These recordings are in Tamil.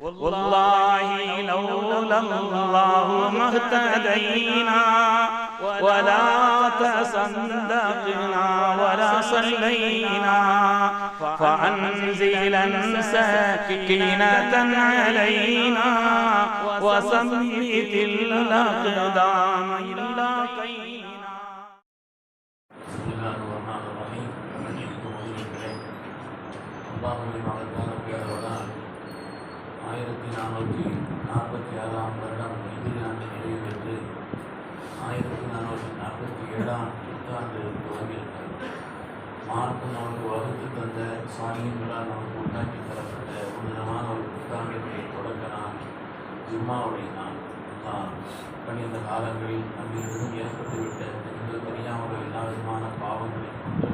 والله لولا الله ما اهتدينا. ولا تصدقنا ولا صلينا. فأنزلا سكينة علينا وثبت الأقدام إلا قينا நானூற்றி நாற்பத்தி ஆறாம் வருடம் இந்திய ஆண்டு நிறைவு பெற்று ஆயிரத்தி நானூற்றி நாற்பத்தி ஏழாம் புத்தாண்டு தொடங்கியிருக்கிறது மார்க்கு நமக்கு வகுத்து தந்த சுவாமிகளால் நமக்கு உண்டாக்கி தரப்பட்ட உன்னதமான ஒரு புத்தாண்டினை தொடக்க நான் ஜும்மாவுடைய நான் தான். கணிந்த காலங்களில் நம்மிலிருந்து ஏற்பட்டுவிட்ட தெரிந்தோ தெரியாமல் எல்லா விதமான பாவங்களை கொண்டு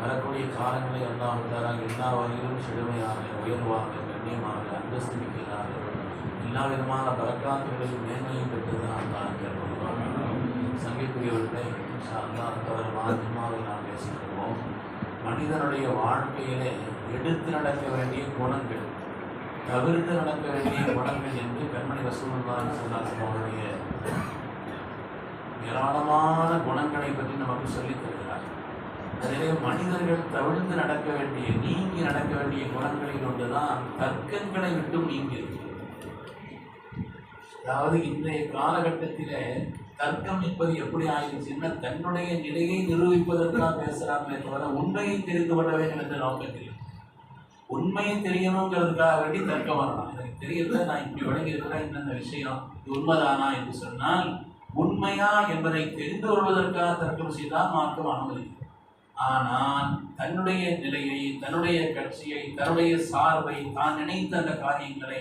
வரக்கூடிய காலங்களை எல்லாம் விட்டாராக எல்லா வகையிலும் செழுமையாக உயர்வாக கண்ணியமாக அந்தஸ்து மிக்கதாக எல்லா விதமான பறக்காத்துகளையும் மேன்மையும் பெற்றுதான் தான் கேட்போம் சங்கைக்குரியவர்களை அல்லா தொடர்பான நாம் பேசுகிறோம் மனிதனுடைய வாழ்க்கையிலே எடுத்து நடக்க வேண்டிய குணங்கள் தவிர்த்து நடக்க வேண்டிய குணங்கள் என்று கண்மணி வசூல் ஸல்லல்லாஹு அவருடைய ஏராளமான குணங்களை பற்றி நமக்கு சொல்லித் தருகிறார். அதிலே மனிதர்கள் தவிழ்ந்து நடக்க வேண்டிய நீங்கி நடக்க வேண்டிய குணங்களில் ஒன்றுதான் தர்க்கங்களை விட்டும் நீங்கி இருக்கிறது அதாவது இன்றைய காலகட்டத்தில் தர்க்கம் என்பது எப்படி ஆயிடுச்சுன்னா தன்னுடைய நிலையை நிரூபிப்பதற்காக பேசுகிறாங்களே தவிர உண்மையை தெரிந்து கொள்ள வேண்டும் என்ற நோக்கத்தில் உண்மையை தெரியணுங்கிறதுக்காக வேண்டி தர்க்கம் வரலாம். எனக்கு தெரியல நான் இப்படி விளங்கி இருக்கிறேன் இந்த விஷயம்? இது உண்மைதானா என்று சொன்னால் உண்மையா என்பதை தெரிந்து கொள்வதற்காக தர்க்கம் செய்தால் மார்க்கம் அனுமதி ஆனால் தன்னுடைய நிலையை தன்னுடைய கட்சியை தன்னுடைய சார்பை தான் நினைத்த அந்த காரியங்களை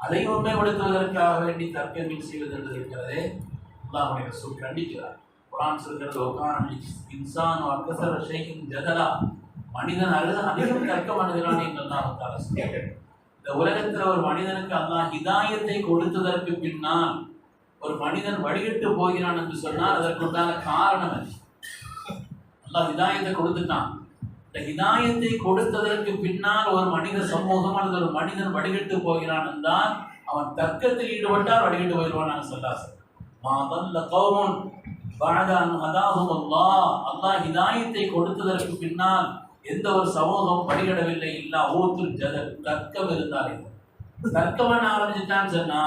அதை உண்மைப்படுத்துவதற்காக வேண்டி தர்க்கங்கள் செய்வது என்று இருக்கிறதே. அல்லாஹுடைய ரசூல் கண்டிக்கிறார். குரான் சொல்கிறது ஒகான இன்சான் அக்கசர் ஷைக்கின் ஜதலா. மனிதன் அல்லது அதிகம் தர்க்கம் அணுகிறான் என்று தான் இந்த உலகத்தில் ஒரு மனிதனுக்கு அல்லாஹ் இதாயத்தை கொடுத்ததற்கு பின்னால் ஒரு மனிதன் வழிகட்டு போகிறான் என்று சொன்னால் அதற்குண்டான காரணம் என்ன ஹிதாயத்தை கொடுத்துட்டான். இந்த ஹிதாயத்தை கொடுத்ததற்கு பின்னால் ஒரு மனித சமூகம் அல்லது ஒரு மனிதன் வழிகட்டு போகிறான் என்றால் அவன் தர்க்கத்தில் ஈடுபட்டால் வழிகட்டு போயிடுவான் நாங்கள் சொல்லாசன் மாதல்ல கௌமுன் பாத அன் அல்லாஹ். அல்லாஹ் ஹிதாயத்தை கொடுத்ததற்கு பின்னால் எந்த ஒரு சமூகம் வழிகடவில்லை இல்லா ஊத்து ஜதல் தர்க்கம் இருந்தாலே. தர்க்கம் ஆரம்பிச்சுட்டான்னு சொன்னா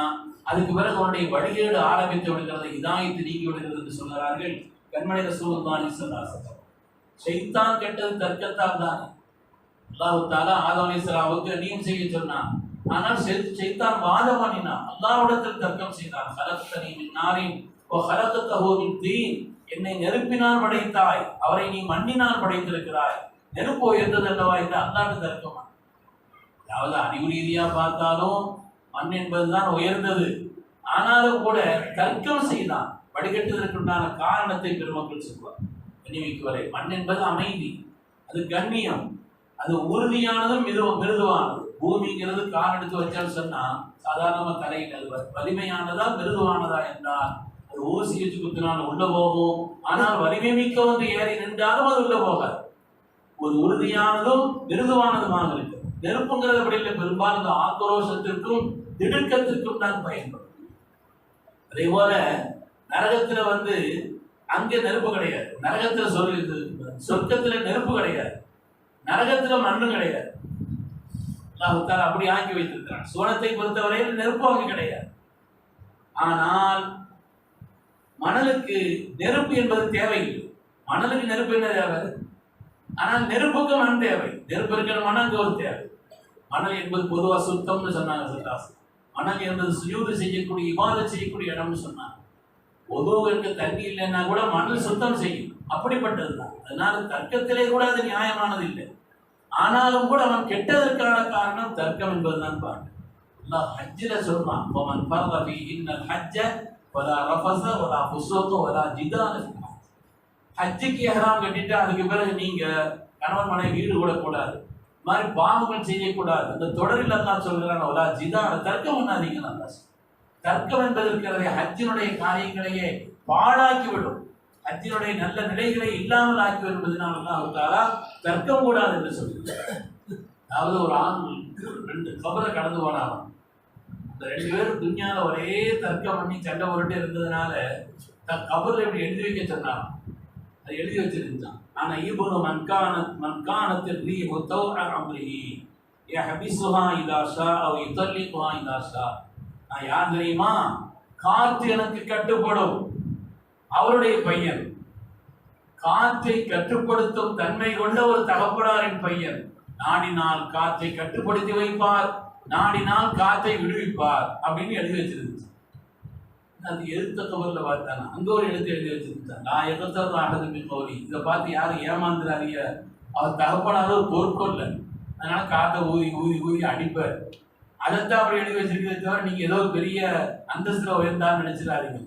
அதுக்கு பிறகு அவனுடைய வழிகேடு ஆரம்பித்து விடுகிறது இதாயத்து நீங்கி விடுகிறது என்று சொல்கிறார்கள் கண்மணி ரசூல்தான் ஸல்லல்லாஹு செய்தான் கெட்டது தர்க்கத்தால் தான். அல்லாஹ் தாலா ஆதம் அலைஹிஸ்ஸலாமுக்கு செய்ய சொன்னான். ஆனால் செய்தான் ஷைத்தான் வாதம் பண்ணினான். தர்க்கம் செய்தான். ஹலக்தனி மின் நாரின் ஓ ஹலக்தஹு தீன். என்னை நெருப்பினால் படைத்தாய் அவரை நீ மண்ணினால் படைத்திருக்கிறாய். நெருப்பு உயர்ந்தது அல்லவா என்று அல்லாஹ் தர்க்கமா? அதாவது அறிவு ரீதியா பார்த்தாலும் மண் என்பதுதான் உயர்ந்தது. ஆனாலும் கூட தர்க்கம் செய்தான். வடிகட்டுவதற்குண்டான காரணத்தை பெருமக்கள் சொல்வார். கண்ணிமிக்கு வரை மண் என்பது அமைதி அது கண்ணியம் அது உறுதியானதும் மிரு மிருதுவானது. பூமிங்கிறது கால் எடுத்து வச்சால் சொன்னா சாதாரணமா தலையில் அது வலிமையானதா மிருதுவானதா என்றால் அது ஊசி வச்சு குத்தினாலும் உள்ள போகும். ஆனால் வலிமை மிக்க ஒன்று ஏறி நின்றாலும் அது உள்ள போகாது. ஒரு உறுதியானதும் மிருதுவானதுமாக இருக்கும். நெருப்புங்கிறது அப்படி இல்லை பெரும்பாலும் இந்த ஆக்ரோஷத்திற்கும் திடுக்கத்திற்கும் நான் பயன்படும் அதே போல நரகத்துல வந்து அங்கே நெருப்பு கிடையாது. நரகத்துல சொல் இது சொர்க்கத்துல நெருப்பு கிடையாது. நரகத்துல மண்ணு கிடையாது. அல்லாஹ் அப்படி ஆக்கி வைத்திருக்கிறான். சோனத்தை பொறுத்தவரையில் நெருப்பு அங்கே கிடையாது. ஆனால் மணலுக்கு நெருப்பு என்பது தேவையில்லை. மணலுக்கு நெருப்பு என்ன தேவை? ஆனால் நெருப்புக்கு மண் தேவை. நெருப்பு இருக்கிற மணல் ஒரு தேவை. மணல் என்பது பொதுவாக சுத்தம்னு சொன்னாங்க சல்லாஸ் மணல் என்பது சுயூது செய்யக்கூடிய இவாதம் செய்யக்கூடிய இடம்னு சொன்னாங்க. பொதுவுக்கு தண்ணி இல்லைன்னா கூட மணல் சுத்தம் செய்யும். அப்படிப்பட்டதுதான். அதனால தர்க்கத்திலே கூட அது நியாயமானது இல்லை. ஆனாலும் கூட அவன் கெட்டதற்கான காரணம் தர்க்கம் என்பதுதான் பாருங்க. அல்லாஹ் ஹஜ்ஜில சொல்றான் "வமன் ஃபர்த ஃபீ இன்னல் ஹஜ்ஜ வலா ரஃபஸ வலா ஃபுஸூக வலா ஜிதால. ஹஜ்ஜுக்கு எஹராம் கட்டிட்டு அதுக்கு பிறகு நீங்க கணவன் மனைவி ஈடுபட கூடாது மாதிரி பாவங்கள் செய்யக்கூடாது. அந்த தொடரில் தான் சொல்கிறான் வலா ஜிதால தர்க்கம் பண்ணாதீங்க நல்லா தர்க்கம் என்பது இருக்கிறதே ஹஜ்ஜினுடைய காரியங்களையே பாழாக்கி விடும் ஹஜ்ஜினுடைய நல்ல நிலைகளை இல்லாமல் ஆக்கி வருவதனால் தான் தஆலா தர்க்கம் கூடாது என்று சொல்கிறார் அதாவது ஒரு ஆண் ரெண்டு கபரை கடந்து போனாலும் அந்த ரெண்டு பேரும் துன்யால ஒரே தர்க்கம் பண்ணி சண்டை போட்டுட்டே இருந்ததுனால தன் கபர்ல இப்படி எழுதி வைக்க சொன்னாங்க எழுதி வச்சிருந்தான். ஆனா ஈபுனு மன்கான மன்கானத்தில் ரீ முத்தௌ அம்ரிஹி. ஏ ஹபிசுஹா இதாஷா அவ யுதல்லிகுஹா இதாஷா நான் யார் தெரியுமா? காற்று எனக்கு கட்டுப்படும். அவருடைய பையன். காற்றை கட்டுப்படுத்தும் தன்மை கொண்ட ஒரு தகப்பனாரின் பையன். நாடினால் காற்றை கட்டுப்படுத்தி வைப்பார். நாடினால் காற்றை விடுவிப்பார். அப்படின்னு எழுதி வச்சிருந்துச்சு அது எழுத்த கவரில் பார்த்தானா? அங்கே ஒரு எழுத்து எழுதி வச்சுருந்தான் நான் எகத்தர் ஆகதுமே கௌரி இதை பார்த்து யாரும் ஏமாந்துறாதீங்க. அவர் தகப்பனார் ஒரு பொறுக்கொள்ள அதனால காற்றை ஊதி ஊதி ஊதி அடிப்பார். அதைத்தான் அப்படி எழுதி வச்சிருக்கிறத தவிர நீங்கள் ஏதோ பெரிய அந்தஸ்தில் உயர்ந்தான்னு நினச்சிடாதீங்க.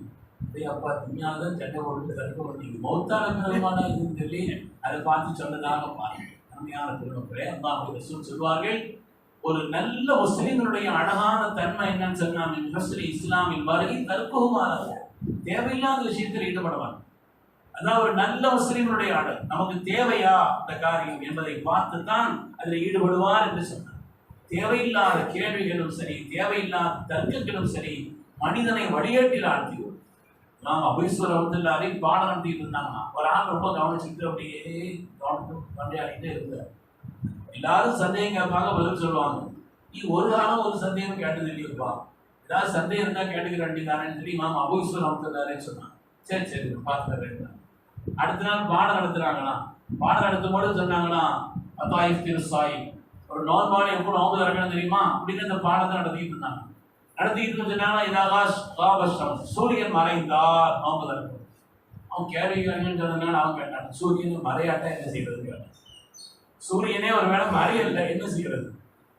டேய் அப்பா துணியால தான் சட்டை போட்டு தடுக்க மாட்டீங்க. மௌத்தான பெருமான இதுன்னு சொல்லி அதை பார்த்து சொன்னதாக பாருங்க. அருமையான பெருமை அல்லாஹ் ரசூல் சொல்வார்கள் ஒரு நல்ல முஸ்லிம்களுடைய அழகான தன்மை என்னன்னு சொன்னா முஸ்லிம் இஸ்லாமில் வருகை தற்புகமாக தேவையில்லாத விஷயத்தில் ஈடுபடுவாங்க அதான் ஒரு நல்ல முஸ்லிம்களுடைய ஆடல். நமக்கு தேவையா அந்த காரியம் என்பதை பார்த்து தான் அதில் ஈடுபடுவார் என்று சொன்னார். தேவையில்லாத கேள்விகளும் சரி தேவையில்லாத தர்க்கங்களும் சரி மனிதனை வழியேட்டில் ஆழ்த்தி நாம் அபீஸ்வரர் வந்துள்ளாரே பாடம் நடத்திட்டு இருந்தாங்கன்னா ஒரு ஆள் ரொம்ப கவனிச்சுட்டு அப்படியே கவனித்து கொண்டாடிட்டு இருந்தார். எல்லாரும் சந்தேகம் கேட்பாங்க பதில் சொல்லுவாங்க. நீ ஒரு காலம் ஒரு சந்தேகம் கேட்டது இல்லையப்பா ஏதாவது சந்தேகம் இருந்தால் கேட்டுக்கிற வேண்டியதானேன்னு சொல்லி மாமா அபீஸ்வரர் வந்துள்ளாரேன்னு சொன்னான். சரி சரி பார்த்துறேன் அடுத்த நாள் பாடம் நடத்துறாங்களாம் பாடம் நடத்தும் போது சொன்னாங்களாம் அத்தாயிஃப் திருசாய் ஒரு நோன்பாடு எப்போ நோம்பு திறக்கணும் தெரியுமா? அப்படின்னு இந்த பாடத்தை நடத்திட்டு இருந்தாங்க. நடத்திட்டு இருந்தாங்கன்னா இதாகாஷ் காபஷம் சூரியன் மறைந்தார் நோம்பு திறக்கணும் அவன் கேள்வி சொன்னதுனால அவன் கேட்டான். சூரியன் மறையாட்டா என்ன செய்யறது கேட்டான். சூரியனே ஒரு வேளை மறையல என்ன செய்யறது?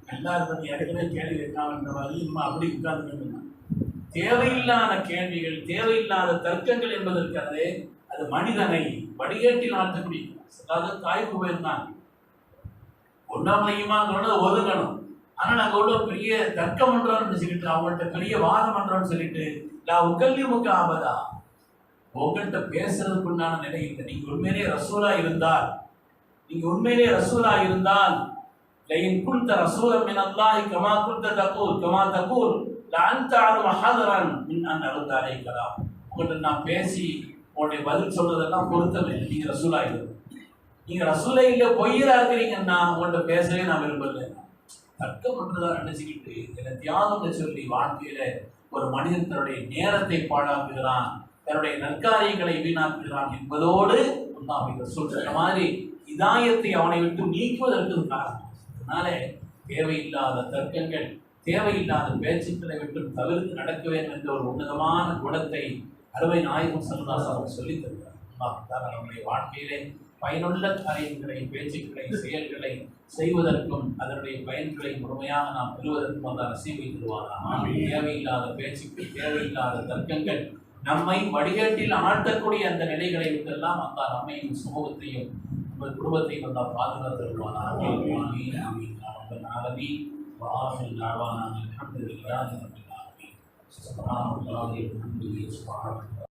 நல்லா பத்தி ஏற்கனவே கேள்வி கேட்காமன்ற மாதிரி இம்மா அப்படி உட்கார்ந்து தேவையில்லாத கேள்விகள் தேவையில்லாத தர்க்கங்கள் என்பதற்கு அது மனிதனை வடிகேட்டில் ஆழ்த்தக்கூடிய அதாவது தாய்க்கு போயிருந்தாங்க ஒன்றாம் மையமாங்கிறத ஒதுங்கணும். ஆனால் அங்கே உள்ள பெரிய தர்க்கம் பண்றோம்னு சொல்லிட்டு அவங்கள்ட்ட பெரிய வாதம் பண்றோம்னு சொல்லிட்டு நான் உங்கல்வி முக்க ஆபதா? உங்கள்கிட்ட பேசுறதுக்கு உண்டான நிலை இல்லை. நீங்கள் உண்மையிலேயே ரசூலா இருந்தால் நீங்க உண்மையிலேயே ரசூலா இருந்தால் லைன் குந்த ரசூலம் மின் அல்லாஹி கமா குந்த தகூல் கமா தகூல் லஅன்த அலம மின் அன் அருந்தாலே கலாம் உங்கள்கிட்ட நான் பேசி உங்களுடைய பதில் சொல்றதெல்லாம் பொருத்தமில்லை நீங்க ரசூலா இருக்கு நீங்க ரசூலை இல்ல பொய்யரா இருக்கிறீங்கன்னா உங்கள்கிட்ட பேசவே நான் விரும்பல. தர்க்கம் பண்றதா நினைச்சுக்கிட்டு என்னை தியாகம் சொல்லி வாழ்க்கையில ஒரு மனிதன் தன்னுடைய நேரத்தை பாழாக்குகிறான் தன்னுடைய நற்காரியங்களை வீணாக்குகிறான் என்பதோடு அல்லாஹ் ரசூல் மாதிரி இதாயத்தை அவனை விட்டு நீக்குவதற்கு காரணம். அதனால தேவையில்லாத தர்க்கங்கள் தேவையில்லாத பேச்சுக்களை விட்டு தவிர்த்து நடக்க வேண்டும் என்ற ஒரு உன்னதமான குணத்தை அறுவை நாயகம் சல்லாஸ் அவர் சொல்லித் தருகிறார். நம்முடைய வாழ்க்கையிலே பயனுள்ள காரியங்களை பேச்சுக்களை செயல்களை செய்வதற்கும் அதனுடைய பயன்களை முழுமையாக நாம் பெறுவதற்கும் அந்த நசீவை தருவாராம் தேவையில்லாத பேச்சுக்கள் தேவையில்லாத தர்க்கங்கள் நம்மை வடிகட்டில் ஆழ்த்தக்கூடிய அந்த நிலைகளை விட்டெல்லாம் அந்த நம்மையும் சமூகத்தையும் من قربتي الله فاضلة الوانا آمين رب العالمين وآخر دعوانا الحمد لله رب العالمين سبحان الله وبحمده سبحانه